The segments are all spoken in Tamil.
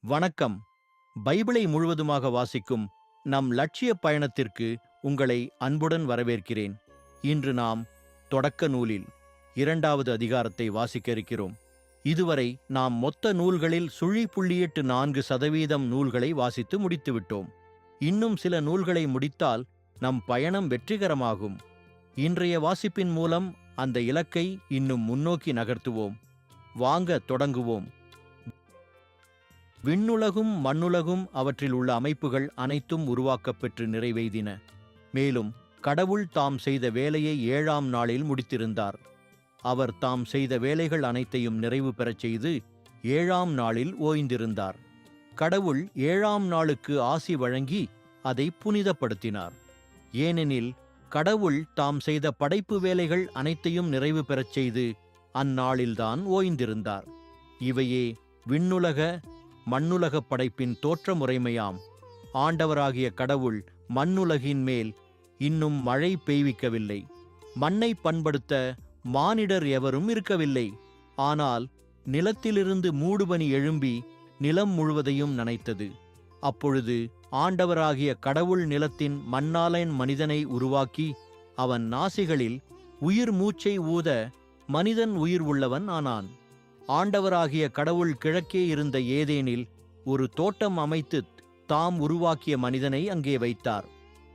வணக்கம். பைபிளை முழுவதுமாக வாசிக்கும் நம் லட்சிய பயணத்திற்கு உங்களை அன்புடன் வரவேற்கிறேன். இன்று நாம் தொடக்க நூலில் இரண்டாவது அதிகாரத்தை வாசிக்க இருக்கிறோம். இதுவரை நாம் மொத்த நூல்களில் சுழி புள்ளியிட்டு நான்கு சதவீதம் நூல்களை வாசித்து முடித்துவிட்டோம். இன்னும் சில நூல்களை முடித்தால் நம் பயணம் வெற்றிகரமாகும். இன்றைய வாசிப்பின் மூலம் அந்த இலக்கை இன்னும் முன்னோக்கி நகர்த்துவோம். வாங்க தொடங்குவோம். விண்ணுலகும் மண்ணுலகும் அவற்றில் உள்ள அமைப்புகள் அனைத்தும் உருவாக்கப் பெற்று நிறைவெய்தின மேலும் கடவுள் தாம் செய்த வேலையை ஏழாம் நாளில் முடித்திருந்தார். அவர் தாம் செய்த வேலைகள் அனைத்தையும் நிறைவு பெறச் செய்து ஏழாம் நாளில் ஓய்ந்திருந்தார். கடவுள் ஏழாம் நாளுக்கு ஆசி வழங்கி அதை புனிதப்படுத்தினார். ஏனெனில் கடவுள் தாம் செய்த படைப்பு வேலைகள் அனைத்தையும் நிறைவு பெறச் செய்து அந்நாளில்தான் ஓய்ந்திருந்தார். இவையே விண்ணுலக மண்ணுலகப் படைப்பின் தோற்ற முறைமையாம் ஆண்டவராகிய கடவுள் மண்ணுலகின் மேல் இன்னும் மழை பெய்விக்கவில்லை. மண்ணை பண்படுத்த மானிடர் எவரும் இருக்கவில்லை. ஆனால் நிலத்திலிருந்து மூடுபனி எழும்பி நிலம் முழுவதையும் நனைத்தது. அப்பொழுது ஆண்டவராகிய கடவுள் நிலத்தின் மண்ணாலன் மனிதனை உருவாக்கி அவன் நாசிகளில் உயிர் மூச்சை ஊத மனிதன் உயிர் உள்ளவன் ஆனான். ஆண்டவராகிய கடவுள் கிழக்கே இருந்த ஏதேனில் ஒரு தோட்டம் அமைத்து தாம் உருவாக்கிய மனிதனை அங்கே வைத்தார்.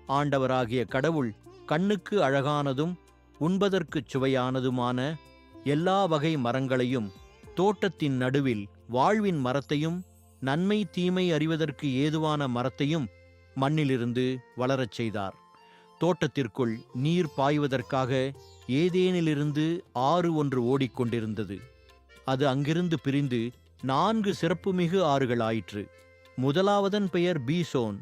ஆண்டவராகிய கடவுள் கண்ணுக்கு அழகானதும் உண்பதற்குச் சுவையானதுமான எல்லா வகை மரங்களையும் தோட்டத்தின் நடுவில் வாழ்வின் மரத்தையும் நன்மை தீமை அறிவதற்கு ஏதுவான மரத்தையும் மண்ணிலிருந்து வளரச் செய்தார். தோட்டத்திற்குள் நீர் பாய்வதற்காக ஏதேனிலிருந்து ஆறு ஒன்று ஓடிக்கொண்டிருந்தது. அது அங்கிருந்து பிரிந்து நான்கு சிறப்புமிகு ஆறுகள் ஆயிற்று முதலாவதன் பெயர் பீசோன்.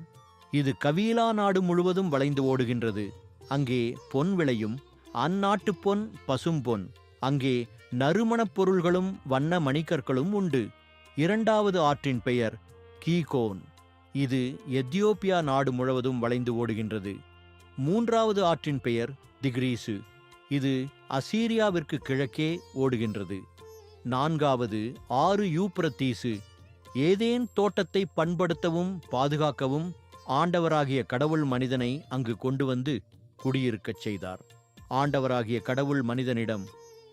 இது கவீலா நாடு முழுவதும் வளைந்து ஓடுகின்றது. அங்கே பொன் விளையும் அந்நாட்டு பொன் பசும் பொன். அங்கே நறுமணப் பொருள்களும் வண்ண மணிக்கற்களும் உண்டு. இரண்டாவது ஆற்றின் பெயர் கீகோன். இது எத்தியோப்பியா நாடு முழுவதும் வளைந்து ஓடுகின்றது. மூன்றாவது ஆற்றின் பெயர் திக்ரீசு. இது அசீரியாவிற்கு கிழக்கே ஓடுகின்றது. நான்காவது ஆறு யூப்ரத்தீசு. ஏதேன் தோட்டத்தை பண்படுத்தவும் பாதுகாக்கவும் ஆண்டவராகிய கடவுள் மனிதனை அங்கு கொண்டு வந்து குடியிருக்கச் செய்தார். ஆண்டவராகிய கடவுள் மனிதனிடம்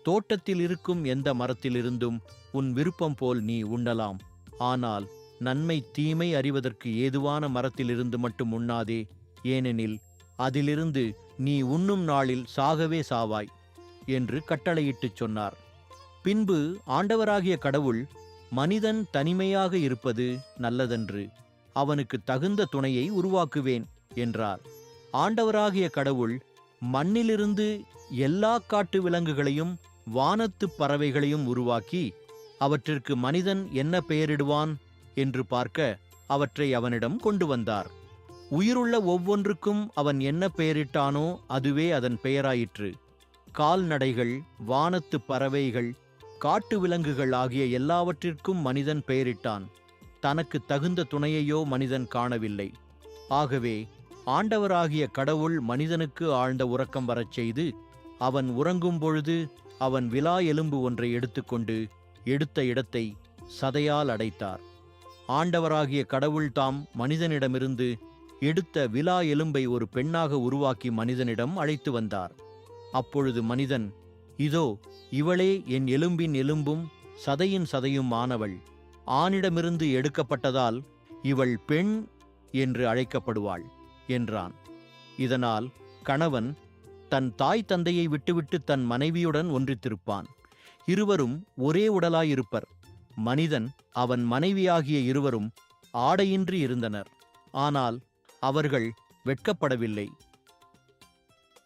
தோட்டத்தில் இருக்கும் எந்த மரத்திலிருந்தும் உன் விருப்பம் போல் நீ உண்ணலாம். ஆனால் நன்மை தீமை அறிவதற்கு ஏதுவான மரத்திலிருந்து மட்டும் உண்ணாதே. ஏனெனில் அதிலிருந்து நீ உண்ணும் நாளில் சாகவே சாவாய் என்று கட்டளையிட்டுச் சொன்னார். பின்பு ஆண்டவராகிய கடவுள் மனிதன் தனிமையாக இருப்பது நல்லதன்று. அவனுக்கு தகுந்த துணையை உருவாக்குவேன் என்றார். ஆண்டவராகிய கடவுள் மண்ணிலிருந்து எல்லா காட்டு விலங்குகளையும் வானத்து பறவைகளையும் உருவாக்கி அவற்றிற்கு மனிதன் என்ன பெயரிடுவான்? என்று பார்க்க அவற்றை அவனிடம் கொண்டு வந்தார். உயிருள்ள ஒவ்வொன்றுக்கும் அவன் என்ன பெயரிட்டானோ அதுவே அதன் பெயராயிற்று. கால்நடைகள் வானத்து பறவைகள் காட்டு விலங்குகள் ஆகிய எல்லாவற்றிற்கும் மனிதன் பெயரிட்டான். தனக்கு தகுந்த துணையையோ மனிதன் காணவில்லை. ஆகவே ஆண்டவராகிய கடவுள் மனிதனுக்கு ஆழ்ந்த உறக்கம் வரச் செய்து அவன் உறங்கும் பொழுது அவன் விலா எலும்பு ஒன்றை எடுத்துக்கொண்டு எடுத்த இடத்தை சதையால் அடைத்தார். ஆண்டவராகிய கடவுள் தாம் மனிதனிடமிருந்து எடுத்த விலா எலும்பை ஒரு பெண்ணாக உருவாக்கி மனிதனிடம் அழைத்து வந்தார். அப்பொழுது மனிதன் இதோ இவளே என் எலும்பின் எலும்பும் சதையின் சதையும் ஆனவள். ஆணிடமிருந்து எடுக்கப்பட்டதால் இவள் பெண் என்று அழைக்கப்படுவாள் என்றான். இதனால் கணவன் தன் தாய் தந்தையை விட்டுவிட்டு தன் மனைவியுடன் ஒன்றித்திருப்பான். இருவரும் ஒரே உடலாயிருப்பர். மனிதன் அவன் மனைவியாகிய இருவரும் ஆடையின்றி இருந்தனர். ஆனால் அவர்கள் வெட்கப்படவில்லை.